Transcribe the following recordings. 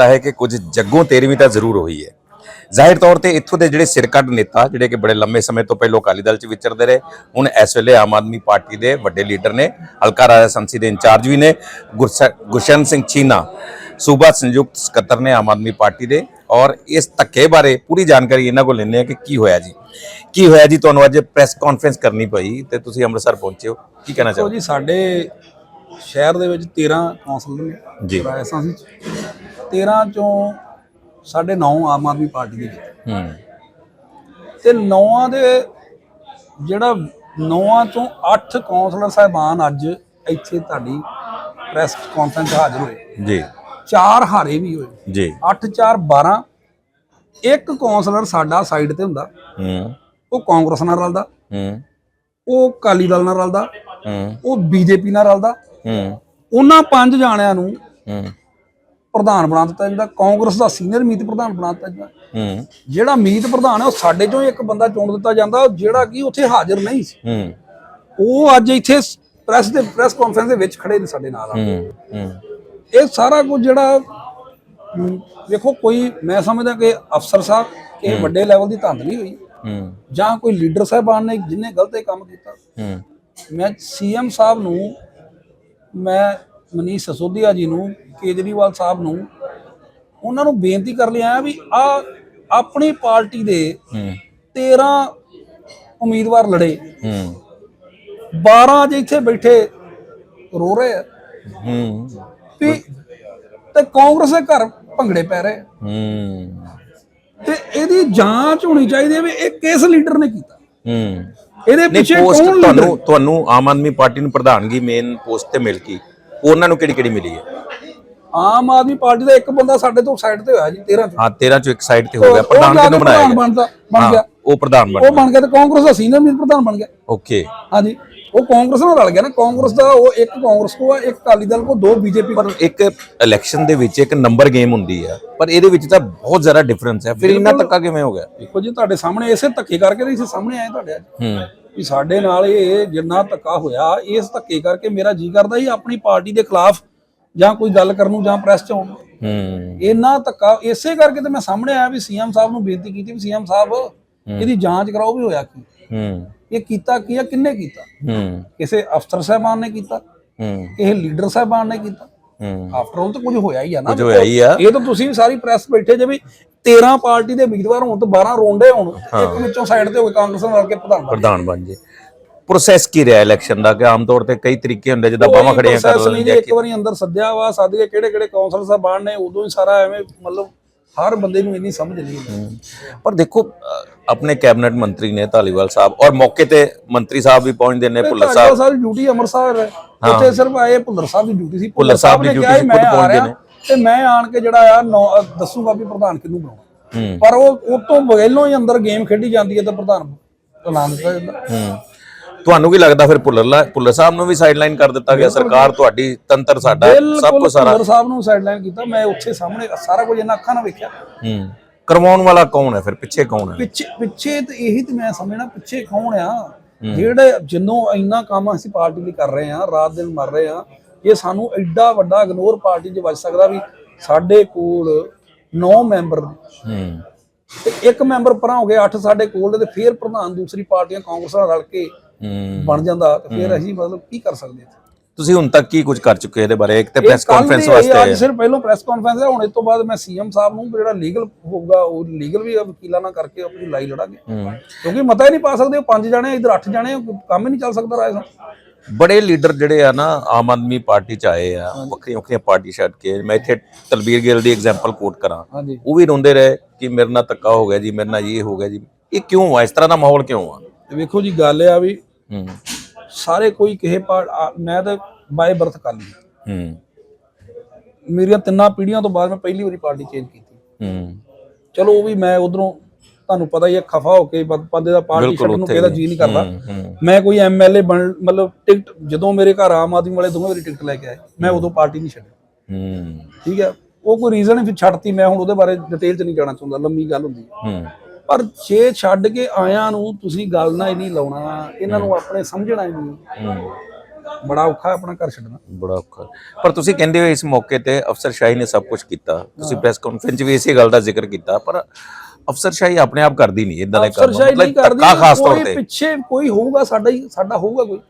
ਲੱਗਦਾ ਹੈ ਕਿ ਕੁਝ ਜੱਗੋਂ ਤੇਰਵੀਂ ਤਾਂ ਜ਼ਰੂਰ ਹੋਈ ਹੈ। ਜ਼ਾਹਿਰ ਤੌਰ ਤੇ ਇੱਥੋਂ ਦੇ ਜਿਹੜੇ ਸਿਰਕੱਢ ਨੇਤਾ ਜਿਹੜੇ ਕਿ ਬੜੇ ਲੰਮੇ ਸਮੇਂ ਤੋਂ ਪਹਿਲਾਂ ਅਕਾਲੀ ਦਲ 'ਚ ਵਿਚਰਦੇ ਰਹੇ ਹੁਣ ਇਸ ਵੇਲੇ ਆਮ ਆਦਮੀ ਪਾਰਟੀ ਦੇ ਵੱਡੇ ਲੀਡਰ ਨੇ ਹਲਕਾ ਰਾਜਾ ਸੰਸੀ ਦੇ ਇੰਚਾਰਜ ਵੀ ਨੇ ਗੁਰਸ- ਗੁਰਸ਼ਨ ਸਿੰਘ ਚੀਨਾ ਸੂਬਾ ਸੰਯੁਕਤ ਸਕੱਤਰ ਨੇ ਆਮ ਆਦਮੀ ਪਾਰਟੀ ਦੇ ਔਰ ਇਸ ਧੱਕੇ ਬਾਰੇ ਪੂਰੀ ਜਾਣਕਾਰੀ ਇਹਨਾਂ ਕੋਲ ਲੈਣੇ ਆ ਕਿ ਕੀ ਹੋਇਆ ਜੀ। ਕੀ ਹੋਇਆ ਜੀ? ਤੁਹਾਨੂੰ ਅੱਜ ਪ੍ਰੈਸ ਕਾਨਫਰੰਸ ਕਰਨੀ ਪਈ ਤੇ ਤੁਸੀਂ ਅੰਮ੍ਰਿਤਸਰ ਪਹੁੰਚੇ ਹੋ। ਕੀ ਕਹਿਣਾ ਚਾਹੋ ਜੀ ਸਾਡੇ ਸ਼ਹਿਰ ਦੇ ਵਿੱਚ 13 ਕੌਂਸਲਰ ਨੇ ਜੀ। ਰਾਜਸਥਾਨ ਸੀ 13 ਚੋਂ ਸਾਡੇ 9 ਆਮ ਆਦਮੀ ਪਾਰਟੀ ਦੇ ਜਿੱਤੇ। ਹੂੰ। ਤੇ 9ਾਂ ਦੇ ਜਿਹੜਾ 9ਾਂ ਚੋਂ 8 ਕੌਂਸਲਰ ਸਾਹਿਬਾਨ ਅੱਜ ਇੱਥੇ ਤੁਹਾਡੀ ਪ੍ਰੈਸ ਕਾਨਫਰੰਸ ਹਾਜ਼ਰ ਹੋਏ। ਜੀ। ਚਾਰ ਹਾਰੇ ਵੀ ਹੋਏ। ਜੀ। 8 4 12 ਇੱਕ ਕੌਂਸਲਰ ਸਾਡਾ ਸਾਈਡ ਤੇ ਹੁੰਦਾ। ਹੂੰ। ਉਹ ਕਾਂਗਰਸ ਨਾਲ ਰਲਦਾ। ਹੂੰ। ਉਹ ਅਕਾਲੀ ਦਲ ਨਾਲ ਰਲਦਾ। ਹੂੰ। ਉਹ ਬੀਜੇਪੀ ਨਾਲ ਰਲਦਾ। ਹੂੰ। ਉਹਨਾਂ ਪੰਜ ਜਾਣਿਆਂ ਨੂੰ ਹੂੰ। ਪ੍ਰਧਾਨ ਬਣਾ ਦਿੱਤਾ ਜਾਂਦਾ ਕਾਂਗਰਸ ਦਾ ਸੀਨੀਅਰ ਮੀਤ ਪ੍ਰਧਾਨ ਬਣਾ ਦਿੱਤਾ ਜਾਂਦਾ। ਹੂੰ। ਜਿਹੜਾ ਮੀਤ ਪ੍ਰਧਾਨ ਹੈ ਉਹ ਸਾਡੇ ਚੋਂ ਇੱਕ ਬੰਦਾ ਚੁਣ ਦਿੱਤਾ ਜਾਂਦਾ ਜਿਹੜਾ ਕਿ ਉੱਥੇ ਹਾਜ਼ਰ ਨਹੀਂ ਸੀ। ਹੂੰ। ਉਹ ਅੱਜ ਇੱਥੇ ਪ੍ਰੈਸ ਦੇ ਪ੍ਰੈਸ ਕਾਨਫਰੰਸ ਦੇ ਵਿੱਚ ਖੜੇ ਨੇ ਸਾਡੇ ਨਾਲ ਆ ਹੂੰ ਹੂੰ। ਇਹ ਸਾਰਾ ਕੁਝ ਜਿਹੜਾ ਵੇਖੋ ਕੋਈ ਮੈਂ ਸਮਝਦਾ ਕਿ ਅਫਸਰ ਸਾਹਿਬ ਇਹ ਵੱਡੇ ਲੈਵਲ ਦੀ ਧਾਂਦਲੀ ਹੋਈ। ਹੂੰ। ਜਾਂ ਕੋਈ ਲੀਡਰ ਸਾਹਿਬਾਨ ਨੇ ਜਿਨੇ ਗਲਤ ਕੰਮ ਕੀਤਾ। ਹੂੰ। ਮੈਂ ਸੀਐਮ ਸਾਹਿਬ ਨੂੰ ਮੈਂ ਮਨੀਸ਼ ਸਸੋਦੀਆ ਜੀ ਨੂੰ ਕੇਜਰੀਵਾਲ ਸਾਹਿਬ ਨੂੰ ਉਹਨਾਂ ਨੂੰ ਬੇਨਤੀ ਕਰ ਲਿਆ ਵੀ ਆ ਆਪਣੀ ਪਾਰਟੀ ਦੇ ਹੂੰ। 13 ਉਮੀਦਵਾਰ ਲੜੇ। ਹੂੰ। 12 ਜੇ ਇੱਥੇ ਬੈਠੇ ਰੋ ਰਹੇ ਆ। ਹੂੰ। ਵੀ ਤੇ ਕਾਂਗਰਸ ਦੇ ਘਰ ਭੰਗੜੇ ਪੈ ਰਹੇ। ਹੂੰ। ਤੇ ਇਹਦੀ ਜਾਂਚ ਹੋਣੀ ਚਾਹੀਦੀ ਹੈ ਵੀ ਇਹ ਕਿਸ ਲੀਡਰ ਨੇ ਕੀਤਾ। ਹੂੰ। ਇਹਦੇ ਪਿੱਛੇ ਕੌਣ ਤੁਹਾਨੂੰ ਤੁਹਾਨੂੰ ਆਮ ਆਦਮੀ ਪਾਰਟੀ ਨੂੰ ਪ੍ਰਧਾਨਗੀ ਮੇਨ ਪੋਸਟ ਤੇ ਮਿਲ ਗਈ। ਉਹਨਾਂ ਨੂੰ ਕਿਹੜੀ ਕਿਹੜੀ ਮਿਲੀ ਹੈ? ਆਮ ਆਦਮੀ ਪਾਰਟੀ ਦਾ ਇੱਕ ਬੰਦਾ ਸਾਡੇ ਤੋਂ ਸਾਈਡ ਤੇ ਹੋਇਆ ਜੀ 13 ਚ। ਹਾਂ 13 ਚੋਂ ਇੱਕ ਸਾਈਡ ਤੇ ਹੋ ਗਿਆ ਪ੍ਰਧਾਨ ਕਿਹਨੂੰ ਬਣਾਇਆ ਗਿਆ? ਬਣ ਹਾਂ, ਗਿਆ। ਉਹ ਪ੍ਰਧਾਨ ਬਣ ਉਹ ਬਣ ਗਿਆ ਤੇ ਕਾਂਗਰਸ ਦਾ ਸੀਨੀਅਰ ਮੀਤ ਪ੍ਰਧਾਨ ਬਣ ਗਿਆ। ਓਕੇ। ਹਾਂਜੀ ਉਹ ਕਾਂਗਰਸ ਨਾਲ ਰਲ ਗਿਆ ਨਾ। ਕਾਂਗਰਸ ਦਾ ਉਹ ਇੱਕ ਕਾਂਗਰਸ ਕੋ ਆ ਇੱਕ ਅਕਾਲੀ ਦਲ ਕੋ ਦੋ ਬੀਜੇਪੀ ਪਰ ਇੱਕ ਇਲੈਕਸ਼ਨ ਦੇ ਵਿੱਚ ਇੱਕ ਨੰਬਰ ਗੇਮ ਹੁੰਦੀ ਹੈ ਪਰ ਇਹਦੇ ਵਿੱਚ ਤਾਂ ਬਹੁਤ ਜ਼ਿਆਦਾ ਡਿਫਰੈਂਸ ਹੈ ਫਿਰ ਇੰਨਾ ਧੱਕਾ ਕਿਵੇਂ ਹੋ ਗਿਆ? ਦੇਖੋ ਜੀ ਤੁਹਾਡੇ ਸਾਹਮਣੇ ਇਸੇ ਧੱਕੇ ਕਰਕੇ ਤੇ ਇਸੇ ਸਾਹਮਣੇ ਆਏ ਤੁਹਾਡੇ ਅੱਜ। ਹੂੰ। ਵੀ ਸਾਡੇ ਨਾਲ ਇਹ ਜਿੰਨਾ ਧੱਕਾ ਹੋਇਆ ਇਸ ਧੱਕੇ ਕਰਕੇ ਮੇਰਾ ਜੀ ਕਰਦਾ ਸੀ ਆਪਣੀ ਪਾਰਟੀ ਦੇ ਖਿਲਾਫ ਜਾਂ ਕੋਈ ਗੱਲ ਕਰਨ ਨੂੰ ਜਾਂ ਪ੍ਰੈਸ ਚ ਆਉਣ। ਹੂੰ। ਇੰਨਾ ਧੱਕਾ ਇਸੇ ਕਰਕੇ ਤੇ ਮੈਂ ਸਾਹਮਣੇ ਆਇਆ ਵੀ ਸੀਐਮ ਸਾਹਿਬ ਨੂੰ ਬੇਨਤੀ ਕੀਤੀ ਵੀ ਸੀਐਮ ਸਾਹਿਬ ਇਹਦੀ ਜਾਂਚ ਕਰਾਓ ਵੀ ਹੋਇਆ ਕੀ। ਹੂੰ। ਇਹ ਕੀਤਾ ਕੀ ਆ ਕਿੰਨੇ ਕੀਤਾ? ਹੂੰ। ਕਿਸੇ ਅਫਸਰ ਸਾਹਿਬਾਨ ਨੇ ਕੀਤਾ ਹੂੰ। ਕਿਸੇ ਲੀਡਰ ਸਾਹਿਬਾਨ ਨੇ ਕੀਤਾ। ਹੂੰ। ਆਫਟਰ ਆਲ ਤਾਂ ਕੁਝ ਹੋਇਆ ਹੀ ਆ ਨਾ। ਕੁਝ ਹੋਇਆ ਹੀ ਆ। ਇਹ ਤਾਂ ਤੁਸੀਂ ਵੀ ਸਾਰੀ ਪ੍ਰੈਸ ਬੈਠੇ ਜੇ ਵੀ 13 ਪਾਰਟੀ ਦੇ ਉਮੀਦਵਾਰ ਹੋਣ ਤੇ 12 ਰੋਂਡੇ ਹੋਣ। ਇੱਕ ਵਿੱਚੋਂ ਸਾਈਡ ਤੇ ਹੋ ਕੇ ਕਾਂਗਰਸ ਨਾਲ ਕੇ ਪ੍ਰਧਾਨ ਬਣ ਪ੍ਰਧਾਨ ਬਣ ਜੇ ਪ੍ਰੋਸੈਸ ਕੀ ਰਿਹਾ ਇਲੈਕਸ਼ਨ ਦਾ? ਕਿ ਆਮ ਤੌਰ ਤੇ ਕਈ ਤਰੀਕੇ ਹੁੰਦੇ ਜਿੱਦਾਂ ਬਾਹਾਂ ਖੜੀਆਂ ਕਰ ਲੈਂਦੇ ਇੱਕ ਵਾਰੀ ਅੰਦਰ ਸੱਦਿਆ ਵਾ ਸੱਦ ਕੇ ਕਿਹੜੇ ਕਿਹੜੇ ਕੌਂਸਲ ਸਾਹਿਬਾਨ ਨੇ ਉਦੋਂ ਹੀ ਸਾਰਾ ਐਵੇਂ ਮਤਲਬ ਹਰ ਬੰਦੇ ਨੂੰ ਇੰਨੀ ਸਮਝ ਨਹੀਂ ਪਰ ਦੇਖੋ ਆਪਣੇ ਕੈਬਨਿਟ ਮੰਤਰੀ ਨੇ ਧਾਲੀਵਾਲ ਸਾਹਿਬ ਔਰ ਮੌਕੇ ਤੇ ਮੰਤਰੀ ਸਾਹਿਬ ਵੀ ਪਹੁੰਚਦੇ ਨੇ ਭੁੱਲਰ ਸਾਹਿਬ। ਸਾਹਿਬ ਡਿਊਟੀ ਅੰਮ੍ਰਿਤਸਰ ਹੈ। ਉੱਥੇ ਸਿਰਫ ਆਏ ਭੁੱਲਰ ਸਾਹਿਬ ਦੀ ਡਿਊਟੀ ਸੀ। ਭੁੱਲਰ ਸਾਹਿਬ ਦੀ ਕਿਹਾ ਸੀ, ਮੈਂ ਖੁਦ ਪਹੁੰਚਦੇ ਨੇ। ਤੇ ਮੈਂ ਆਣ ਕੇ ਜਿਹੜਾ ਆ ਦੱਸੂਗਾ ਵੀ ਪ੍ਰਧਾਨ ਕਿਹਨੂੰ ਬਣਾਉਣਾ ਪਰ ਉਹ ਉਹ ਤੋਂ ਬਗੈਲੋਂ ਹੀ ਅੰਦਰ ਗੇਮ ਖੇਡੀ ਜਾਂਦੀ ਹੈ ਤਾਂ ਪ੍ਰਧਾਨ ਐਲਾਨ ਦਿੱਤਾ ਜਾਂਦਾ ਹੂੰ। ਤੁਹਾਨੂੰ ਕੀ ਲੱਗਦਾ ਫਿਰ ਭੁੱਲਰ ਭੁੱਲਰ ਸਾਹਿਬ ਨੂੰ ਵੀ ਸਾਈਡਲਾਈਨ ਕਰ ਦਿੱਤਾ ਗਿਆ ਸਰਕਾਰ ਤੁਹਾਡੀ ਤੰਤਰ ਸਾਡਾ ਸਭ ਕੁਝ ਸਾਰਾ। ਭੁੱਲਰ ਸਾਹਿਬ ਨੂੰ ਸਾਈਡਲਾਈਨ ਕੀਤਾ ਮੈਂ ਉੱਥੇ ਸਾਹਮਣੇ ਸਾਰਾ ਕੁਝ ਇਹਨਾਂ ਅੱਖਾਂ ਨਾਲ ਵੇਖਿਆ। ਹੂੰ। ਕਰਵਾਉਣ ਵਾਲਾ ਕੌਣ ਹੈ ਫਿਰ? ਪਿੱਛੇ ਕੌਣ ਹੈ? ਪਿੱਛੇ ਪਿੱਛੇ ਤੇ ਇਹੀ ਤੇ ਮੈਂ ਸਮਝਣਾ ਪਿੱਛੇ ਕੌਣ ਆ? ਜਿਹੜੇ ਜਿੰਨੋਂ ਇੰਨਾ ਕੰਮ ਅਸੀਂ ਪਾਰਟੀ ਲਈ ਕਰ ਰਹੇ ਆ ਰਾਤ ਦਿਨ ਮਰ ਰਹੇ ਆ ਇਹ ਸਾਨੂੰ ਐਡਾ ਵੱਡਾ ਇਗਨੋਰ ਪਾਰਟੀ 'ਚ ਵੱਜ ਸਕਦਾ ਵੀ ਸਾਡੇ ਕੋਲ 9 ਮੈਂਬਰ ਨੇ। ਹੂੰ। ਤੇ ਇੱਕ ਮੈਂਬਰ ਪਰਾਂ ਹੋ ਗਏ 8 ਸਾਡੇ ਕੋਲ ਤੇ ਫਿਰ ਪ੍ਰਧਾਨ ਦੂਸਰੀ ਪਾਰਟੀਆਂ ਕਾਂਗਰਸ ਨਾਲ ਰਲ ਕੇ ਬਣ ਜਾਂਦਾ ਤੇ ਫਿਰ ਅਸੀਂ ਮਤਲਬ ਕੀ ਕਰ ਸਕਦੇ ਹਾਂ? ਤੁਸੀਂ ਹੁਣ ਤੱਕ ਕੀ ਕੁਝ ਕਰ ਚੁੱਕੇ ਇਹਦੇ ਬਾਰੇ? ਇੱਕ ਤੇ ਪ੍ਰੈਸ ਕਾਨਫਰੰਸ ਵਾਸਤੇ ਅੱਜ ਸਿਰਫ ਪਹਿਲਾਂ ਪ੍ਰੈਸ ਕਾਨਫਰੰਸ ਹੈ ਹੁਣ ਇਸ ਤੋਂ ਬਾਅਦ ਮੈਂ ਸੀਐਮ ਸਾਹਿਬ ਨੂੰ ਜਿਹੜਾ ਲੀਗਲ ਹੋਊਗਾ ਉਹ ਲੀਗਲ ਵੀ ਵਕੀਲਾਂ ਨਾਲ ਕਰਕੇ ਆਪਣੀ ਲੜਾਈ ਲੜਾਂਗੇ। ਕਿਉਂਕਿ ਮਤਾ ਹੀ ਨਹੀਂ ਪਾ ਸਕਦੇ ਪੰਜ ਜਾਣੇ ਇਧਰ ਅੱਠ ਜਾਣੇ ਕੰਮ ਹੀ ਨਹੀਂ ਚੱਲ ਸਕਦਾ ਰਾਜ ਸਾਹਿਬ ਬੜੇ ਲੀਡਰ ਜਿਹੜੇ ਆ ਨਾ ਆਮ ਆਦਮੀ ਪਾਰਟੀ ਚ ਆਏ ਆ ਵੱਖਰੀਆਂ ਵੱਖਰੀਆਂ ਪਾਰਟੀ ਛੱਡ ਕੇ ਮੈਂ ਇੱਥੇ ਤਲਬੀਰ ਗਿੱਲ ਦੀ ਐਗਜ਼ਾਮਪਲ ਕੋਟ ਕਰਾਂ। ਉਹ ਵੀ ਰੋਂਦੇ ਰਹੇ ਕਿ ਮੇਰੇ ਨਾਲ ਧੱਕਾ ਹੋ ਗਿਆ ਜੀ ਮੇਰੇ ਨਾਲ ਇਹ ਹੋ ਗਿਆ ਜੀ। ਇਹ ਕਿਉਂ ਆ? ਇਸ ਤਰ੍ਹਾਂ ਦਾ ਮਾਹੌਲ ਕਿਉਂ ਆ? ਵੇਖੋ ਜੀ ਗੱਲ ਆ ਵੀ ਹੂੰ। ਸਾਰੇ ਕੋਈ ਕਿਸੇ ਪਾਰ ਆ- ਮੈਂ ਤਾਂ ਬਾਏ ਬਰਥ ਕਰ ਲਈ। ਹੂੰ। ਮੇਰੀਆਂ ਤਿੰਨਾਂ ਪੀੜ੍ਹੀਆਂ ਤੋਂ ਬਾਅਦ ਮੈਂ ਪਹਿਲੀ ਵਾਰੀ ਪਾਰਟੀ ਚੇਂਜ ਕੀਤੀ। ਹੂੰ। ਚਲੋ ਉਹ ਵੀ ਮੈਂ ਉਧਰੋਂ ਤੁਹਾਨੂੰ ਪਤਾ ਹੀ ਹੈ ਖਫਾ ਹੋ ਕੇ ਬੰਦੇ ਦਾ ਪਾਰਟੀ ਛੱਡਣ ਨੂੰ ਕਿਹਦਾ ਜੀ ਨਹੀਂ ਕਰਦਾ। ਮੈਂ ਕੋਈ ਐਮਐਲਏ ਬਣ ਮਤਲਬ ਟਿਕਟ ਜਦੋਂ ਮੇਰੇ ਘਰ ਆਮ ਆਦਮੀ ਵਾਲੇ ਦੋਵੇਂ ਵਾਰੀ ਟਿਕਟ ਲੈ ਕੇ ਆਏ ਮੈਂ ਉਦੋਂ ਪਾਰਟੀ ਨਹੀਂ ਛੱਡੀ ਹੂੰ। ਠੀਕ ਹੈ? ਉਹ ਕੋਈ ਰੀਜ਼ਨ ਹੀ ਫਿਰ ਛੱਡਤੀ ਮੈਂ ਹੁਣ ਉਹਦੇ ਬਾਰੇ ਡਿਟੇਲ 'ਚ ਨਹੀਂ ਜਾਣਾ ਚਾਹੁੰਦਾ ਲੰਮੀ ਗੱਲ ਹੁੰਦੀ ਹੈ। ਹੂੰ। ਪਰ ਜੇ ਛੱਡ ਕੇ ਆਇਆਂ ਨੂੰ ਤੁਸੀਂ ਗੱਲ ਹੀ ਨਹੀਂ ਲਾਉਣਾ ਇਹਨਾਂ ਨੂੰ ਆਪਣੇ ਸਮਝਣਾ ਹੀ ਨਹੀਂ। ਬੜਾ ਔਖਾ ਆਪਣਾ ਘਰ ਛੱਡਣਾ। ਬੜਾ ਔਖਾ। ਪਰ ਤੁਸੀਂ ਕਹਿੰਦੇ ਹੋ ਇਸ ਮੌਕੇ ਤੇ ਅਫਸਰਸ਼ਾਹੀ ਨੇ ਸਭ ਕੁਝ ਕੀਤਾ। ਤੁਸੀਂ ਪ੍ਰੈਸ ਕਾਨਫਰੰਸ ਵੀ ਇਸੇ ਗੱਲ ਦਾ ਜ਼ਿਕਰ ਕੀਤਾ ਪਰ ਅਫਸਰਸ਼ਾਹੀ ਆਪਣੇ ਆਪ ਕਰਦੀ ਨਹੀਂ ਇਦਾਂ ਦੇ ਕੰਮ। ਮਤਲਬ ਧੱਕਾ ਖਾਸ ਤੌਰ ਤੇ। ਪਿੱਛੇ ਕੋਈ ਹੋਊਗਾ ਸਾਡਾ ਹੀ ਸਾਡਾ ਹੋਊਗਾ ਕੋਈ।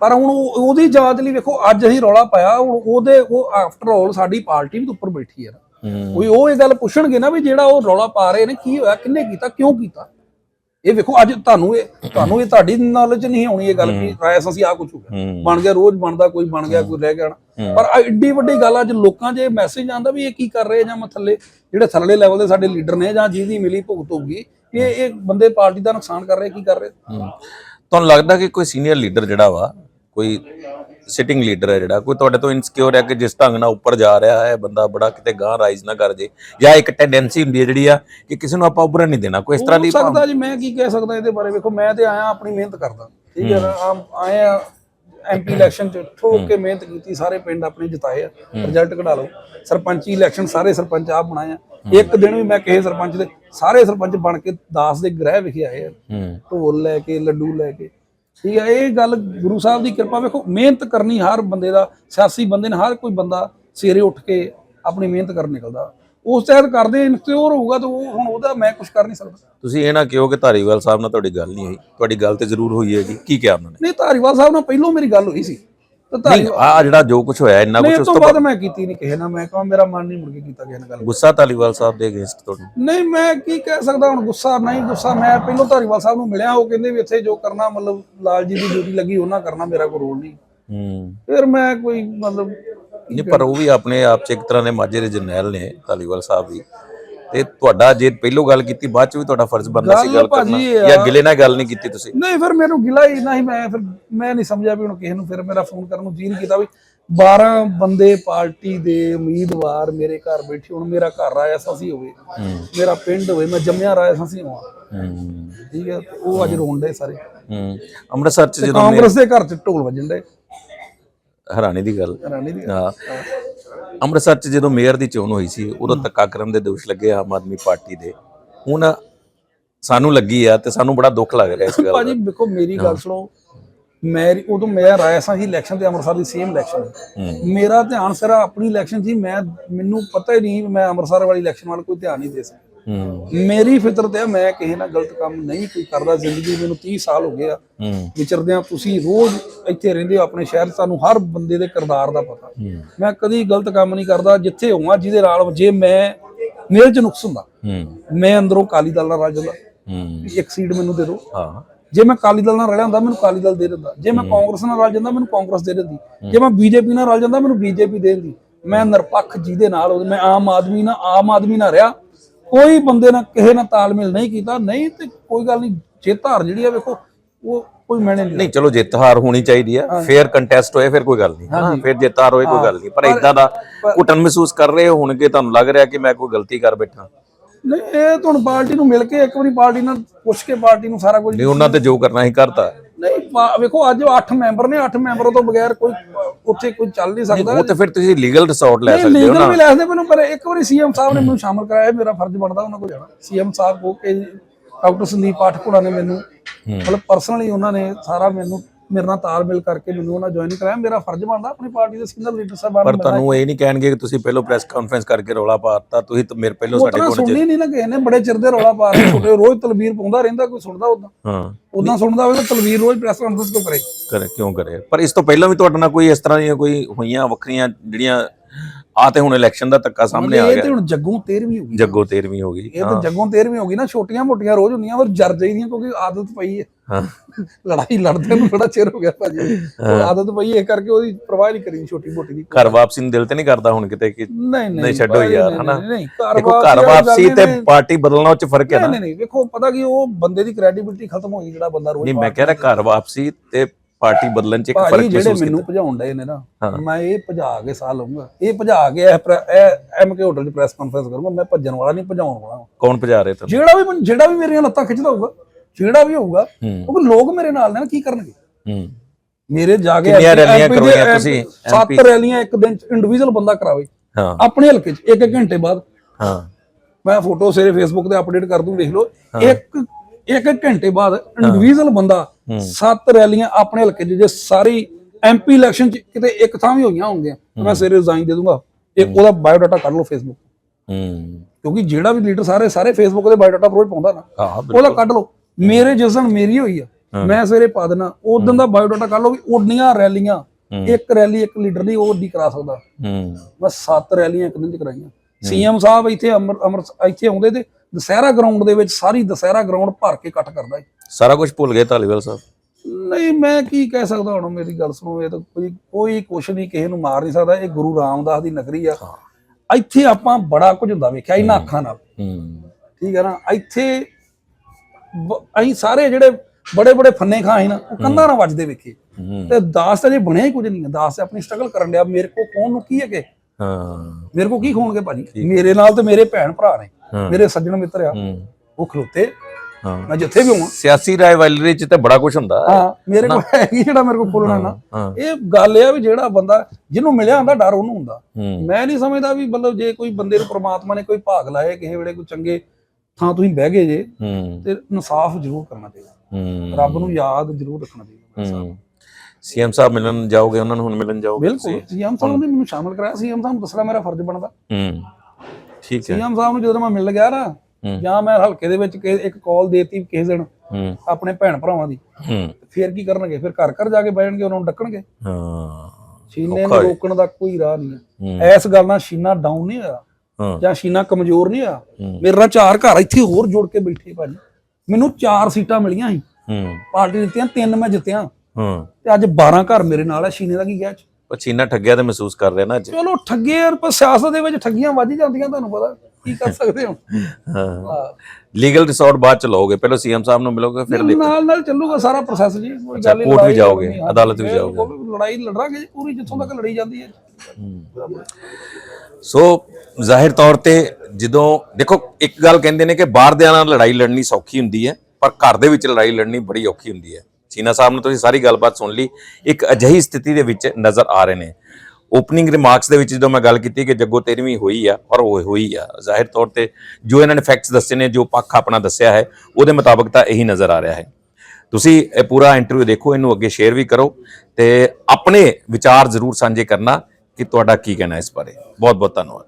ਪਰ ਹੁਣ ਉਹ- ਉਹਦੀ ਜਾਂਚ ਲਈ ਵੇਖੋ ਅੱਜ ਅਸੀਂ ਰੌਲਾ ਪਾਇਆ ਹੁਣ ਉਹਦੇ ਉਹ ਆਫਟਰ ਆਲ ਸਾਡੀ ਪਾਰਟੀ ਵੀ ਉੱਪਰ ਬੈਠੀ ਨਾ। ਹੂੰ, ਕੋਈ ਉਹ ਇਹ ਗੱਲ ਪੁੱਛਣਗੇ ਨਾ ਵੀ ਜਿਹੜਾ ਉਹ ਰੌਲਾ ਪਾ ਰਹੇ ਨੇ ਕੀ ਹੋਇਆ ਕਿੰਨੇ ਕੀਤਾ ਕਿਉਂ ਕੀਤਾ? ਇਹ ਵੇਖੋ ਅੱਜ ਤੁਹਾਨੂੰ ਇਹ ਤੁਹਾਨੂੰ ਇਹ ਤੁਹਾਡੀ ਨੌਲੇਜ ਨਹੀਂ ਆਉਣੀ ਇਹ ਗੱਲ ਕਿ ਰਾਇਸ ਅਸੀਂ ਆ ਕੁਝ ਹੋ ਗਿਆ। ਬਣ ਗਿਆ ਰੋਜ਼ ਬਣਦਾ ਕੋਈ ਬਣ ਗਿਆ ਕੋਈ ਰਹਿ ਗਿਆ। ਪਰ ਏਡੀ ਵੱਡੀ ਗੱਲ ਅੱਜ ਲੋਕਾਂ 'ਚ ਮੈਸੇਜ ਆਂਦਾ ਵੀ ਇਹ ਕੀ ਕਰ ਰਹੇ ਜਾਂ ਮੈਂ ਥੱਲੇ ਜਿਹੜੇ ਥੱਲੇ ਲੈਵਲ ਦੇ ਸਾਡੇ ਲੀਡਰ ਨੇ ਜਾਂ ਜਿਹਦੀ ਮਿਲੀ ਭੁਗਤ ਹੋਊਗੀ ਇਹ ਇਹ ਬੰਦੇ ਪਾਰਟੀ ਦਾ ਨੁਕਸਾਨ ਕਰ ਰਹੇ ਕੀ ਕਰ ਰਹੇ। ਤੁਹਾਨੂੰ ਲੱਗਦਾ ਕਿ ਕੋਈ ਸੀਨੀਅਰ ਲੀਡਰ ਜਿਹੜਾ ਵਾ ਕੋਈ ਸਿਟਿੰਗ ਲੀਡਰ ਹੈ ਜਿਹੜਾ। ਕੋਈ ਤੁਹਾਡੇ ਤੋਂ ਇਨਸਿਕਿਉਰ ਹੈ ਕਿ ਜਿਸ ਢੰਗ ਨਾਲ ਉੱਪਰ ਜਾ ਰਿਹਾ ਹੈ ਬੰਦਾ ਬੜਾ ਕਿਤੇ ਗਾਂ ਰਾਈਜ਼ ਨਾ ਕਰ ਜੇ ਜਾਂ ਇੱਕ ਟੈਂਡੈਂਸੀ ਹੁੰਦੀ ਹੈ ਜਿਹੜੀ ਆ ਕਿ ਕਿਸੇ ਨੂੰ ਆਪਾਂ ਉੱਭਰਨ ਨਹੀਂ ਦੇਣਾ। ਕੋਈ ਇਸ ਤਰ੍ਹਾਂ ਦੀ ਸਕਦਾ ਜੀ ਮੈਂ ਕੀ ਕਹਿ ਸਕਦਾ ਇਹਦੇ ਬਾਰੇ? ਵੇਖੋ ਮੈਂ ਤੇ ਆਇਆ ਆਪਣੀ ਮਿਹਨਤ ਕਰਦਾ। ਠੀਕ ਹੈ ਨਾ? ਆਮ ਆਏ ਆ ਐਮਪੀ ਇਲੈਕਸ਼ਨ ਚ ਠੋਕ ਕੇ ਮਿਹਨਤ ਕੀਤੀ ਸਾਰੇ ਪਿੰਡ ਆਪਣੇ ਜਿਤਾਏ ਆ। ਰਿਜ਼ਲਟ ਕਢਾ ਲਓ। ਸਰਪੰਚੀ ਇਲੈਕਸ਼ਨ ਸਾਰੇ ਸਰਪੰਚ ਆਪ ਬਣਾਏ ਆ। ਇੱਕ ਦਿਨ ਵੀ ਮੈਂ ਕਿਸੇ ਸਰਪੰਚ ਦੇ ਸਾਰੇ ਸਰਪੰਚ ਬਣ ਕੇ ਦਾਸ ਦੇ ਗ੍ਰਹਿ ਵਿਖੇ ਆਏ ਆ। ਢੋਲ ਲੈ ਕੇ ਲੱਡੂ ਲੈ ਕੇ। ਠੀਕ ਹੈ ਇਹ ਗੱਲ ਗੁਰੂ ਸਾਹਿਬ ਦੀ ਕਿਰਪਾ ਵੇਖੋ ਮਿਹਨਤ ਕਰਨੀ ਹਰ ਬੰਦੇ ਦਾ ਸਿਆਸੀ ਬੰਦੇ ਨੇ ਹਰ ਕੋਈ ਬੰਦਾ ਸਵੇਰੇ ਉੱਠ ਕੇ ਆਪਣੀ ਮਿਹਨਤ ਕਰਨ ਨਿਕਲਦਾ। ਉਸ ਤਹਿਤ ਕਰਦੇ ਇਨਸਿਕਿਉਰ ਹੋਊਗਾ ਤਾਂ ਉਹ ਹੁਣ ਉਹਦਾ ਮੈਂ ਕੁਝ ਕਰ ਨਹੀਂ ਸਕਦਾ। ਤੁਸੀਂ ਇਹ ਨਾ ਕਿਹੋ ਕਿ ਧਾਰੀਵਾਲ ਸਾਹਿਬ ਨਾਲ ਤੁਹਾਡੀ ਗੱਲ ਨਹੀਂ ਹੋਈ ਤੁਹਾਡੀ ਗੱਲ ਤੇ ਜ਼ਰੂਰ ਹੋਈ ਹੈਗੀ ਕੀ ਕਿਹਾ ਉਹਨਾਂ ਨੇ? ਨਹੀਂ ਧਾਰੀਵਾਲ ਸਾਹਿਬ ਨਾਲ ਪਹਿਲੋਂ ਮੇਰੀ ਗੱਲ ਹੋਈ ਸੀ। ਨਹੀਂ ਆ ਜਿਹੜਾ ਜੋ ਕੁਝ ਹੋਇਆ ਇੰਨਾ ਕੁਝ ਉਸ ਤੋਂ ਬਾਅਦ ਮੈਂ ਕੀਤੀ ਨਹੀਂ ਕਿਸੇ ਨਾਲ। ਮੈਂ ਕਹਾਂ ਮੇਰਾ ਮਨ ਨਹੀਂ ਮੁੜ ਕੇ ਕੀਤਾ ਕਿਸੇ ਨਾਲ ਗੱਲ। ਗੁੱਸਾ ਧਾਲੀਵਾਲ ਸਾਹਿਬ ਦੇ ਅਗੇਂਸਟ ਤੁਹਾਨੂੰ? ਨਹੀਂ ਮੈਂ ਕੀ ਕਹਿ ਸਕਦਾ ਹੁਣ ਗੁੱਸਾ? ਨਹੀਂ ਗੁੱਸਾ ਮੈਂ ਪਹਿਲੋਂ ਧਾਰੀਵਾਲ ਸਾਹਿਬ ਨੂੰ ਮਿਲਿਆ। ਉਹ ਕਹਿੰਦੇ ਵੀ ਇੱਥੇ ਜੋ ਕਰਨਾ ਮਤਲਬ ਲਾਲ ਜੀ ਦੀ ਡਿਊਟੀ ਲੱਗੀ ਉਹਨਾਂ ਕਰਨਾ ਮੇਰਾ ਕੋਈ ਰੋਲ ਨਹੀਂ। ਹੂੰ। ਫਿਰ ਮੈਂ ਕੋਈ ਮਤਲਬ ਨਹੀਂ ਪਰ ਉਹ ਵੀ ਆਪਣੇ ਆਪ ਚ ਇੱਕ ਤਰ੍ਹਾਂ ਦੇ ਮਾਝੇ ਦੇ ਜਰਨੈਲ ਨੇ ਧਾਲੀਵਾਲ ਸਾਹਿਬ ਵੀ। ਤੇ ਤੁਹਾਡਾ ਜੇ ਪਹਿਲੋਂ ਗੱਲ ਕੀਤੀ ਬਾਅਦ ਚ ਵੀ ਤੁਹਾਡਾ ਫਰਜ਼ ਬਣਦਾ ਸੀ ਗੱਲ ਕਰਨਾ ਜਾਂ ਗਿਲੇ ਨਾਲ ਗੱਲ ਨਹੀਂ ਕੀਤੀ ਤੁਸੀਂ? ਨਹੀਂ ਫਿਰ ਮੈਨੂੰ ਗਿਲਾ ਹੀ ਨਹੀਂ ਮੈਂ ਫਿਰ ਮੈਂ ਨਹੀਂ ਸਮਝਿਆ ਵੀ ਹੁਣ ਕਿਸੇ ਨੂੰ ਫਿਰ ਮੇਰਾ ਫੋਨ ਕਰਨ ਨੂੰ ਜੀ ਨਹੀਂ ਕੀਤਾ ਵੀ 12 ਬੰਦੇ ਪਾਰਟੀ ਦੇ ਉਮੀਦਵਾਰ ਮੇਰੇ ਘਰ ਬੈਠੇ ਹੁਣ ਮੇਰਾ ਘਰ ਆਇਆ ਸਾਸੀ ਹੋਵੇ ਮੇਰਾ ਪਿੰਡ ਹੋਵੇ ਮੈਂ ਜੰਮਿਆ ਰਾਇਆ ਸਾਸੀ ਹੂੰ। ਠੀਕ ਹੈ ਉਹ ਅੱਜ ਰੋਣ ਦੇ ਸਾਰੇ। ਅੰਮ੍ਰਿਤਸਰ ਚ ਜਦੋਂ ਕਾਂਗਰਸ ਦੇ ਘਰ ਚ ਢੋਲ ਵੱਜਣ ਦੇ ਹੈਰਾਨੀ ਦੀ ਗੱਲ। ਰਾਣੀ ਦੀ ਹਾਂ। ਅੰਮ੍ਰਿਤਸਰ ਚ ਜਦੋਂ ਮੇਅਰ ਦੀ ਚੋਣ ਹੋਈ ਸੀ ਉਦੋਂ ਧੱਕਾ ਕਰਨ ਦੇ ਦੋਸ਼ ਲੱਗੇ ਆਮ ਆਦਮੀ ਪਾਰਟੀ ਦੇ। ਹੁਣ ਸਾਨੂੰ ਲੱਗੀ ਆ ਤੇ ਸਾਨੂੰ ਬੜਾ ਦੁੱਖ ਲੱਗ ਰਿਹਾ ਇਸ ਗੱਲ ਦਾ। ਭਾਜੀ ਵੇਖੋ ਮੇਰੀ ਗੱਲ ਸੁਣੋ। ਮੈਂ ਉਦੋਂ ਮੈਂ ਰਾਇਆ ਸਾਂ ਜੀ ਇਲੈਕਸ਼ਨ ਤੇ ਅੰਮ੍ਰਿਤਸਰ ਦੀ ਸੇਮ ਇਲੈਕਸ਼ਨ ਮੇਰਾ ਧਿਆਨ ਸਿਰਾ ਆਪਣੀ ਇਲੈਕਸ਼ਨ ਸੀ ਮੈਂ ਮੈਨੂੰ ਪਤਾ ਹੀ ਨਹੀਂ ਮੈਂ ਅੰਮ੍ਰਿਤਸਰ ਵਾਲੀ ਇਲੈਕਸ਼ਨ ਵੱਲ ਕੋਈ ਧਿਆਨ ਨਹੀਂ ਦੇ ਸਕਦਾ। ਮੇਰੀ ਫਿਤਰਤ ਹੈ ਮੈਂ ਕਿਸੇ ਨਾਲ ਗਲਤ ਕੰਮ ਨਹੀਂ ਕੋਈ ਕਰਦਾ। ਜ਼ਿੰਦਗੀ ਮੈਨੂੰ 30 ਸਾਲ ਹੋ ਗਏ ਆ। ਵਿਚਰਦਿਆਂ ਤੁਸੀਂ ਰੋਜ਼ ਇੱਥੇ ਰਹਿੰਦੇ ਹੋ ਆਪਣੇ ਸ਼ਹਿਰ ਤੁਹਾਨੂੰ ਹਰ ਬੰਦੇ ਦੇ ਕਿਰਦਾਰ ਦਾ ਪਤਾ। ਮੈਂ ਕਦੀ ਗਲਤ ਕੰਮ ਨਹੀਂ ਕਰਦਾ ਜਿੱਥੇ ਹੋਵਾਂ ਜਿਹਦੇ ਨਾਲ ਜੇ ਮੈਂ ਮੇਰੇ 'ਚ ਨੁਕਸ ਹੁੰਦਾ ਮੈਂ ਅੰਦਰੋਂ ਕਾਲੀ ਦਲ ਨਾਲ ਰਲ ਜਾਂਦਾ। ਇੱਕ ਸੀਟ ਮੈਨੂੰ ਦੇ ਦਿਓ। ਹਾਂ। ਜੇ ਮੈਂ ਕਾਲੀ ਦਲ ਨਾਲ ਰਲਿਆ ਹੁੰਦਾ ਮੈਨੂੰ ਕਾਲੀ ਦਲ ਦੇ ਦਿੰਦਾ। ਜੇ ਮੈਂ ਕਾਂਗਰਸ ਨਾਲ ਰਲ ਜਾਂਦਾ ਮੈਨੂੰ ਕਾਂਗਰਸ ਦੇ ਦਿੰਦੀ। ਜੇ ਮੈਂ ਬੀਜੇਪੀ ਨਾਲ ਰਲ ਜਾਂਦਾ ਮੈਨੂੰ ਬੀਜੇਪੀ ਦੇ ਦਿੰਦੀ। ਮੈਂ ਨਿਰਪੱਖ ਜਿਹਦੇ ਨਾਲ ਮੈਂ ਆਮ ਆਦਮੀ ਨਾਲ ਆਮ ਆਦਮੀ ਨਾਲ ਰਿਹਾ ਕੋਈ ਬੰਦੇ ਨਾਲ ਕਿਸੇ ਨਾਲ ਤਾਲਮੇਲ ਨਹੀਂ ਕੀਤਾ ਨਹੀਂ ਤੇ ਕੋਈ ਗੱਲ ਨਹੀਂ ਜੇ ਧਾਰ ਜਿਹੜੀ ਆ ਵੇਖੋ ਉਹ ਕੋਈ ਮੈਨੇ ਨਹੀਂ ਨਹੀਂ ਚਲੋ ਜਿੱਤ ਹਾਰ ਹੋਣੀ ਚਾਹੀਦੀ ਆ ਫੇਅਰ ਕੰਟੈਸਟ ਹੋਏ ਫਿਰ ਕੋਈ ਗੱਲ ਨਹੀਂ। ਹਾਂ ਫਿਰ ਜਿੱਤ ਹਾਰ ਹੋਏ ਕੋਈ ਗੱਲ ਨਹੀਂ। ਪਰ ਇਦਾਂ ਦਾ ਘੁਟਨ ਮਹਿਸੂਸ ਕਰ ਰਹੇ ਹੋ ਹੁਣ ਕਿ ਤੁਹਾਨੂੰ ਲੱਗ ਰਿਹਾ ਕਿ ਮੈਂ ਕੋਈ ਗਲਤੀ ਕਰ ਬੈਠਾ। ਨਹੀਂ ਇਹ ਤੁਹਾਨੂੰ ਪਾਰਟੀ ਨੂੰ ਮਿਲ ਕੇ ਇੱਕ ਵਾਰੀ ਪਾਰਟੀ ਨਾਲ ਪੁੱਛ ਕੇ ਪਾਰਟੀ ਨੂੰ ਸਾਰਾ ਕੁਝ ਨਹੀਂ ਉਹਨਾਂ ਤੇ ਜੋ ਕਰਨਾ ਸੀ ਕਰਤਾ। ਨਹੀਂ ਵੇਖੋ ਅੱਜ 8 ਮੈਂਬਰ ਨੇ 8 ਮੈਂਬਰਾਂ ਤੋਂ ਬਗੈਰ ਕੋਈ ਅ, ਉੱਥੇ ਕੋਈ ਚੱਲ ਨਹੀਂ ਸਕਦਾ। ਉਹ ਤੇ ਫਿਰ ਤੁਸੀਂ ਲੀਗਲ ਰਿਸੋਰਟ ਲੈ ਸਕਦੇ ਹੋ ਲੀਗਲ ਨਾ। ਵੀ ਲੈ ਸਕਦੇ ਮੈਨੂੰ ਪਰ ਇੱਕ ਵਾਰੀ ਸੀਐਮ ਸਾਹਿਬ ਨੇ ਮੈਨੂੰ ਸ਼ਾਮਲ ਕਰਾਇਆ ਮੇਰਾ ਫਰਜ਼ ਬਣਦਾ ਉਹਨਾਂ ਕੋਲ ਜਾਣਾ। ਸੀਐਮ ਸਾਹਿਬ ਕੋ ਕਿ ਡਾਕਟਰ ਸੰਦੀਪ ਪਾਠਕੁੜਾ ਨੇ ਮੈਨੂੰ ਮਤਲਬ ਪਰਸਨਲੀ ਉਹਨਾਂ ਨੇ ਸਾਰਾ ਮੈਨੂੰ ਮੇਰੇ ਨਾਲ ਤਾਲਮੇਲ ਕਰਕੇ ਮੈਨੂੰ ਉਹਨਾਂ ਜੁਆਇਨ ਕਰਾਇਆ। ਮੇਰਾ ਫਰਜ਼ ਬਣਦਾ ਆਪਣੀ ਪਾਰਟੀ ਦੇ ਸੀਨੀਅਰ ਲੀਡਰ ਸਾਹਿਬਾਨ ਪਰ ਤੁਹਾਨੂੰ ਇਹ ਨਹੀਂ ਕਹਿਣਗੇ ਕਿ ਤੁਸੀਂ ਪਹਿਲਾਂ ਪ੍ਰੈਸ ਕਾਨਫਰੰਸ ਕਰਕੇ ਰੌਲਾ ਪਾਤਾ ਤੁਸੀਂ ਮੇਰੇ ਪਹਿਲਾਂ ਸਾਡੇ ਕੋਲ ਸੁਣਨੀ ਨਹੀਂ ਨਾ ਕਿਸੇ ਨੇ ਬੜੇ ਚਿਰ ਦੇ ਰੌਲਾ ਪਾ ਰਹੇ ਛੋਟੇ ਰੋਜ਼ ਤਲਵੀਰ ਪਾਉਂਦਾ ਰਹਿੰਦਾ ਕੋਈ ਸੁਣਦਾ ਉਦਾਂ ਹਾਂ। ਉਦਾਂ ਸੁਣਦਾ ਹੋਵੇ ਤਾਂ ਤਲਵੀਰ ਰੋਜ਼ ਪ੍ਰੈਸ ਕਾਨਫਰੰਸ ਕਿਉਂ ਕਰੇ। ਕਰੇ ਕਿਉਂ ਕਰੇ? ਪਰ ਇਸ ਤੋਂ ਪਹਿਲਾਂ ਵੀ ਤੁਹਾਡੇ ਨਾਲ ਕੋਈ ਇਸ ਤਰ੍ਹਾਂ ਦੀਆਂ ਕੋਈ ਹੋਈਆਂ ਵੱਖਰੀਆਂ ਜਿਹੜੀਆਂ ਆ ਤੇ ਹੁਣ ਇਲੈਕਸ਼ਨ ਦਾ ਧੱਕਾ ਸਾਹਮਣੇ ਆ ਇਹ ਗਿਆ। ਤੇ ਹੁਣ ਜੱਗੋਂ 13ਵੀਂ ਹੋ ਗਈ। ਜੱਗੋ 13ਵੀਂ ਹੋ ਗਈ ਇਹ ਤਾਂ ਜੱਗੋਂ 13ਵੀਂ ਹੋ ਗਈ ਨਾ ਛੋਟੀਆਂ ਮੋਟੀਆਂ ਰੋਜ਼ ਹੁੰਦੀਆਂ ਪਰ ਜਰ ਜਾਈਦੀਆਂ ਕਿਉਂਕਿ ਆਦਤ ਪਈ ਹੈ। ਹਾਂ। ਲੜਾਈ ਲੜਦੇ ਨੂੰ ਬੜਾ ਚਿਰ ਹੋ ਗਿਆ ਭਾਜੀ। ਉਹ ਆਦਤ ਪਈ ਇਹ ਕਰਕੇ ਉਹਦੀ ਪਰਵਾਹ ਨਹੀਂ ਕਰੀ ਛੋਟੀ ਮੋਟੀ ਦੀ। ਘਰ ਵਾਪਸੀ ਨੂੰ ਦਿਲ ਤੇ ਨਹੀਂ ਕਰਦਾ ਹੁਣ ਕਿਤੇ ਕਿ ਨਹੀਂ ਨਹੀਂ ਨਹੀਂ ਛੱਡੋ ਭਾਜੀ, ਯਾਰ ਨਹੀਂ, ਹਨਾ? ਨਹੀਂ, ਨਹੀਂ ਘਰ ਦੇਖੋ ਵਾਪਸੀ ਘਰ ਵਾਲੀ ਗੱਲ ਵਾਪਸੀ ਤੇ ਨਹੀਂ, ਪਾਰਟੀ ਬਦਲਣਾ ਉਹ ਚ ਫ਼ਰਕ ਹੈ ਨਾ। ਨਹੀਂ ਨਹੀਂ ਵੇਖੋ ਪਤਾ ਕੀ ਉਹ ਬੰਦੇ ਦੀ ਕ੍ਰੈਡੀਬਿਲਟੀ ਖਤਮ ਹੋਈ ਜਿਹੜਾ ਬੰਦਾ ਰੋਜ਼ ਨਹੀਂ ਮੈਂ ਕਹਿ ਰਿਹਾ ਘਰ ਵਾਪਸੀ ਤੇ ਪਾਰਟੀ ਬਦਲਣ ਚ ਇੱਕ ਫ਼ਰਕ ਜਿਹੜੇ ਮਹਿਸੂਸ ਮੈਨੂੰ ਕੀਤਾ। ਭਜਾਉਣ ਡਏ ਨੇ ਨਾ ਮੈਂ ਇਹ ਭਜਾ ਕੇ ਸਾਹ ਲਊਂਗਾ। ਇਹ ਭਜਾ ਕੇ ਇਹ ਐਮਕੇ ਹੋਟਲ 'ਚ ਪ੍ਰੈਸ ਕਾਨਫਰੰਸ ਕਰੂੰਗਾ ਮੈਂ ਭੱਜਣ ਵਾਲਾ ਨਹੀਂ ਭਜਾਉਣ ਵਾਲਾ ਕੌਣ ਭਜਾ ਰਹੇ ਤੁਹਾਨੂੰ? ਜਿਹੜਾ ਵੀ ਮੈਨੂੰ- ਜਿਹੜਾ ਵੀ ਮੇਰੀਆਂ ਲੱਤਾਂ ਖਿੱਚਦਾ ਹੋਊਗਾ ਜਿਹੜਾ ਵੀ ਹੋਊਗਾ ਉਹ ਲੋਕ ਮੇਰੇ ਨਾਲ ਨੇ ਨਾ ਕੀ ਕਰਨਗੇ? ਮੇਰੇ ਜਾ ਕੇ ਕਿੰਨੀਆਂ ਰੈਲੀਆਂ ਕਰਵਾਈਆਂ ਤੁਸੀਂ? ਸੱਤ ਰੈਲੀਆਂ ਇੱਕ ਦਿਨ ਚ ਇੰਡੀਵਿਜੂਅਲ ਬੰਦਾ ਕਰਾਵੇ। ਹਾਂ। ਆਪਣੇ ਹਲਕੇ ਚ ਇੱਕ ਘੰਟੇ ਬਾਅਦ। ਹਾਂ। ਮੈਂ ਫੋਟੋ ਸਵੇਰੇ ਫੇਸਬੁੱਕ ਤੇ ਅਪਡੇਟ ਕਰ ਦੂੰ ਵੇਖ ਲਓ। ਇੱਕ ਇੱਕ ਘੰਟੇ ਬਾਅਦ ਇੰਡੀਵਿਜੂਅਲ ਬੰਦਾ ਸੱਤ ਰੈਲੀਆਂ ਆਪਣੇ ਹਲਕੇ ਚ ਜੇ ਸਾਰੀ ਐਮਪੀ ਇਲੈਕਸ਼ਨ ਚ ਕਿਤੇ ਇੱਕ ਥਾਂ ਵੀ ਹੋਈਆਂ ਹੋਣਗੀਆਂ ਮੈਂ ਸਵੇਰੇ ਰਿਜ਼ਾਈਨ ਦੇ ਦੂੰਗਾ। ਇਹ ਉਹਦਾ ਬਾਇਓਡਾਟਾ ਕੱਢ ਲਓ ਫੇਸਬੁੱਕ ਹੂੰ। ਕਿਉਂਕਿ ਜਿਹੜਾ ਵੀ ਲੀਡਰ ਸਾਰੇ ਸਾਰੇ ਫੇਸਬੁੱਕ ਤੇ ਬਾਇਓਡਾਟਾ ਰੋਜ਼ ਪਾਉਂਦਾ ਨਾ ਉਹਦਾ ਕੱਢ ਲਓ। ਮੇਰੇ ਜਿਸ ਦਿਨ ਮੇਰੀ ਹੋਈ ਆ। ਮੈਂ ਸਵੇਰੇ ਪਾ ਦੇਣਾ ਉਦੋਂ ਦਾ ਬਾਇਓਡਾਟਾ ਕੱਢ ਲਓ ਵੀ ਉਡੀਆਂ ਰੈਲੀਆਂ ਇੱਕ ਰੈਲੀ ਇੱਕ ਲੀਡਰ ਨਹੀਂ ਉਹ ਓਡੀ ਕਰਾ ਸਕਦਾ। ਹੂੰ। ਮੈਂ ਸੱਤ ਰੈਲੀਆਂ ਇੱਕ ਦਿਨ ਚ ਕਰਾਈਆਂ। ਸੀਐਮ ਸਾਹਿਬ ਇੱਥੇ ਅੰਮ੍ਰਿ ਅੰਮ੍ਰਿਤ ਇੱਥੇ ਆਉਂਦੇ ਤੇ ਦੁਸਹਿਰਾ ਗਰਾਊਂਡ ਦੇ ਵਿੱਚ ਸਾਰੀ ਦੁਸਹਿਰਾ ਗਰਾਊਂਡ ਭਰ ਕੇ ਇਕੱਠ ਕਰਦਾ ਸੀ ਸਾਰਾ ਕੁਝ ਭੁੱਲ ਗਏ ਧਾਲੀਵਾਲ ਸਾਹਿਬ? ਨਹੀਂ ਮੈਂ ਕੀ ਕਹਿ ਸਕਦਾ ਹੁਣ ਮੇਰੀ ਗੱਲ ਸੁਣੋ ਇਹ ਤਾਂ ਕੋਈ ਕੋਈ ਕੁਛ ਨਹੀਂ ਕਿਸੇ ਨੂੰ ਮਾਰ ਨਹੀਂ ਸਕਦਾ। ਇਹ ਗੁਰੂ ਰਾਮਦਾਸ ਦੀ ਨਗਰੀ ਆ। ਇੱਥੇ ਆਪਾਂ ਬੜਾ ਕੁਝ ਹੁੰਦਾ ਵੇਖਿਆ ਇਹਨਾਂ ਅੱਖਾਂ ਨਾਲ। ਹੂੰ। ਠੀਕ ਹੈ ਨਾ ਇੱਥੇ ਬ- ਅਸੀਂ ਸਾਰੇ ਜਿਹੜੇ ਬੜੇ ਬੜੇ ਫੰਨੇ ਖਾਂ ਸੀ ਨਾ ਉਹ ਕੰਧਾਂ ਨਾਲ ਵੱਜਦੇ ਵੇਖੇ। ਹੂੰ। ਤੇ ਦਾਸ ਤਾਂ ਜੇ ਬਣਿਆ ਹੀ ਕੁਝ ਨਹੀਂ ਹੈ ਦਾਸ ਤੇ ਆਪਣੀ ਸਟਰਗਲ ਕਰਨ ਡਿਆ ਮੇਰੇ ਕੋ ਕੌਣ ਨੂੰ ਕੀ ਹੈਗੇ? ਹਾਂ। ਮੇਰੇ ਕੋ ਕੀ ਖੋਣਗੇ ਭਾਜੀ? ਮੇਰੇ ਨਾਲ ਤੇ ਮੇਰੇ ਭੈਣ ਭਰਾ ਨੇ। ਹਾਂ। ਮੇਰੇ ਸੱਜਣ ਮਿੱਤਰ ਆ। ਹੂੰ। ਉਹ ਖਲੋਤੇ। ਹਾਂ। ਮੈਂ ਜਿੱਥੇ ਵੀ ਹੋਵਾਂ। ਸਿਆਸੀ ਰਾਇਵਲਰੀ ਚ ਤੇ ਬੜਾ ਕੁਝ ਹੁੰਦਾ। ਹਾਂ ਮੇਰੇ ਕੋਲ ਹੈਗੀ ਜਿਹੜਾ ਮੇਰੇ ਕੋਲ ਬੋਲਣਾ ਨਾ ਹਾਂ ਇਹ ਗੱਲ ਇਹ ਆ ਵੀ ਜਿਹੜਾ ਬੰਦਾ ਜਿਹਨੂੰ ਮਿਲਿਆ ਹੁੰਦਾ ਡਰ ਉਹਨੂੰ ਹੁੰਦਾ। ਹੂੰ। ਮੈਂ ਨਹੀਂ ਸਮਝਦਾ ਵੀ ਮਤਲਬ ਜੇ ਕੋਈ ਬੰਦੇ ਨੂੰ ਪ੍ਰਮਾਤਮਾ ਨੇ ਕੋਈ ਭਾਗ ਲਾਏ ਕਿਸੇ ਵੇਲੇ ਕੋਈ ਚੰਗੇ ਥਾਂ ਤੁਸੀਂ ਬਹਿ ਗਏ ਜੇ ਹੂੰ। ਤੇ ਇਨਸਾਫ ਜ਼ਰੂਰ ਕਰਨਾ ਚਾਹੀਦਾ। ਹੂੰ। ਰੱਬ ਨੂੰ ਯਾਦ ਜ਼ਰੂਰ ਰੱਖਣਾ ਚਾਹੀਦਾ। ਹੂੰ। ਸੀਐਮ ਸਾਹਿਬ ਮਿਲਣ ਜਾਓਗੇ ਉਹਨਾਂ ਨੂੰ ਹੁਣ ਮਿਲਣ ਜਾਓਗੇ ਬਿਲਕੁਲ। ਸੀਐਮ ਸਾਹਿਬ ਨੇ ਮੈਨੂੰ ਸ਼ਾਮਲ ਕਰਾਇਆ। ਸੀਐਮ ਸਾਹਿਬ ਨੂੰ ਦੱਸਣਾ ਮੇਰਾ ਫਰਜ਼ ਬਣਦਾ। ਹੂੰ। ਠੀਕ ਹੈ। ਸੀਐਮ ਸਾਹਿਬ ਨੂੰ ਜਦੋਂ ਮੈਂ ਮਿਲਣ ਗਿਆ ਨਾ ਹੂੰ। ਜਾਂ ਮੈਂ ਹਲਕੇ ਦੇ ਵਿੱਚ ਇੱਕ ਕਾਲ ਦੇਤੀ ਕਿਸੇ ਦਿਨ ਆਪਣੇ ਭੈਣ ਭਰਾਵਾਂ ਦੀ ਫਿਰ ਕੀ ਕਰਨਗੇ? ਫਿਰ ਘਰ ਘਰ ਜਾ ਕੇ ਬੈਠਣਗੇ ਉਹਨਾਂ ਨੂੰ ਡੱਕਣਗੇ। ਹਾਂ। ਸ਼ੀਨੇ ਨੂੰ ਰੋਕਣ ਦਾ ਕੋਈ ਰਾਹ ਨਹੀਂ ਹੂੰ। ਇਸ ਗੱਲ ਨਾਲ ਸ਼ੀਨਾ ਡਾਊਨ ਨਹੀਂ ਹੋਇਆ। ਜਾਂ ਸ਼ੀਨਾ ਕਮਜ਼ੋਰ ਨਹੀਂ ਹੋਇਆ। ਹੂੰ। ਮੇਰੇ ਨਾਲ ਚਾਰ ਘਰ ਇੱਥੇ ਹੋਰ ਜੁੜ ਕੇ ਬੈਠੇ ਭਾਜੀ। ਮੈਨੂੰ ਚਾਰ ਸੀਟਾਂ ਮਿਲੀਆਂ ਸੀ। ਹੂੰ। ਪਾਰਟੀ ਦਿੱਤੀਆਂ ਤਿੰਨ ਮੈਂ ਜਿੱਤਿਆ। ਹਾਂ। ਤੇ ਅੱਜ 12 ਘਰ ਮੇਰੇ ਨਾਲ ਹੈ ਸ਼ੀਨੇ ਦਾ ਕੀ ਗਿਆ ਚ ਪਛੀਨਾ ਠੱਗਿਆ ਤੇ ਮਹਿਸੂਸ ਕਰ ਰਿਹਾ ਨਾ ਅੱਜ। ਚਲੋ ਠੱਗੇ ਯਾਰ ਪਰ ਸਿਆਸਤ ਦੇ ਵਿੱਚ ਠੱਗੀਆਂ ਵੱਜ ਹੀ ਜਾਂਦੀਆਂ ਤੁਹਾਨੂੰ ਪਤਾ। ਕੀ ਕਰ ਸਕਦੇ ਹੋ। ਲੀਗਲ ਰਿਸੋਰਟ ਬਾਅਦ ਚ ਲਓਗੇ ਪਹਿਲਾਂ ਸੀਐਮ ਸਾਹਿਬ ਨੂੰ ਮਿਲੋਗੇ ਫਿਰ ਦੇਖੋ। ਨਾਲ ਨਾਲ ਚੱਲੂਗਾ ਸਾਰਾ ਪ੍ਰੋਸੈਸ ਜੀ ਕੋਈ ਗੱਲ ਨਹੀਂ, ਕੋਰਟ ਵੀ ਲੜਾਈ ਜਾਓਗੇ, ਅਦਾਲਤ ਵੀ ਬਿਲਕੁਲ, ਲੜਾਈ ਲੜਾਂਗੇ ਜੀ, ਪੂਰੀ ਜਿੱਥੋਂ ਤੱਕ ਲੜੀ ਜਾਂਦੀ ਹੈ। ਸੋ ਜ਼ਾਹਿਰ ਤੌਰ ਤੇ ਜਦੋਂ ਦੇਖੋ ਇੱਕ ਗੱਲ ਕਹਿੰਦੇ ਨੇ ਕਿ ਬਾਹਰ ਦੇ ਨਾਲ ਲੜਾਈ ਲੜਨੀ ਸੌਖੀ ਹੁੰਦੀ ਹੈ ਪਰ ਘਰ ਦੇ ਵਿੱਚ ਲੜਾਈ ਲੜਨੀ ਬੜੀ ਔਖੀ ਹੁੰਦੀ ਹੈ। ਚੀਨਾ ਸਾਹਿਬ ਨੂੰ ਤੁਸੀਂ ਸਾਰੀ ਗੱਲਬਾਤ ਸੁਣ ਲਈ। ਇੱਕ ਅਜਿਹੀ ਸਥਿਤੀ ਦੇ ਵਿੱਚ ਨਜ਼ਰ ਆ ਰਹੇ ਨੇ। ਓਪਨਿੰਗ ਰਿਮਾਰਕਸ ਦੇ ਵਿੱਚ ਜਦੋਂ ਮੈਂ ਗੱਲ ਕੀਤੀ ਕਿ ਜੱਗੋ 13ਵੀਂ ਹੋਈ ਆ, ਔਰ ਉਹ ਹੋਈ ਆ, ਜ਼ਾਹਿਰ ਤੌਰ ਤੇ ਜੋ ਇਹਨਾਂ ਨੇ ਫੈਕਟਸ ਦੱਸੇ ਨੇ, ਜੋ ਪੱਖ ਆਪਣਾ ਦੱਸਿਆ ਹੈ, ਉਹਦੇ ਮੁਤਾਬਕ ਤਾਂ ਇਹੀ ਨਜ਼ਰ ਆ ਰਿਹਾ ਹੈ। ਤੁਸੀਂ ਇਹ ਪੂਰਾ ਇੰਟਰਵਿਊ ਦੇਖੋ, ਇਹਨੂੰ ਅੱਗੇ ਸ਼ੇਅਰ ਵੀ ਕਰੋ ਤੇ ਆਪਣੇ ਵਿਚਾਰ ਜ਼ਰੂਰ ਸਾਂਝੇ ਕਰਨਾ ਕਿ ਤੁਹਾਡਾ ਕੀ ਕਹਿਣਾ ਇਸ ਬਾਰੇ। ਬਹੁਤ ਬਹੁਤ ਧੰਨਵਾਦ।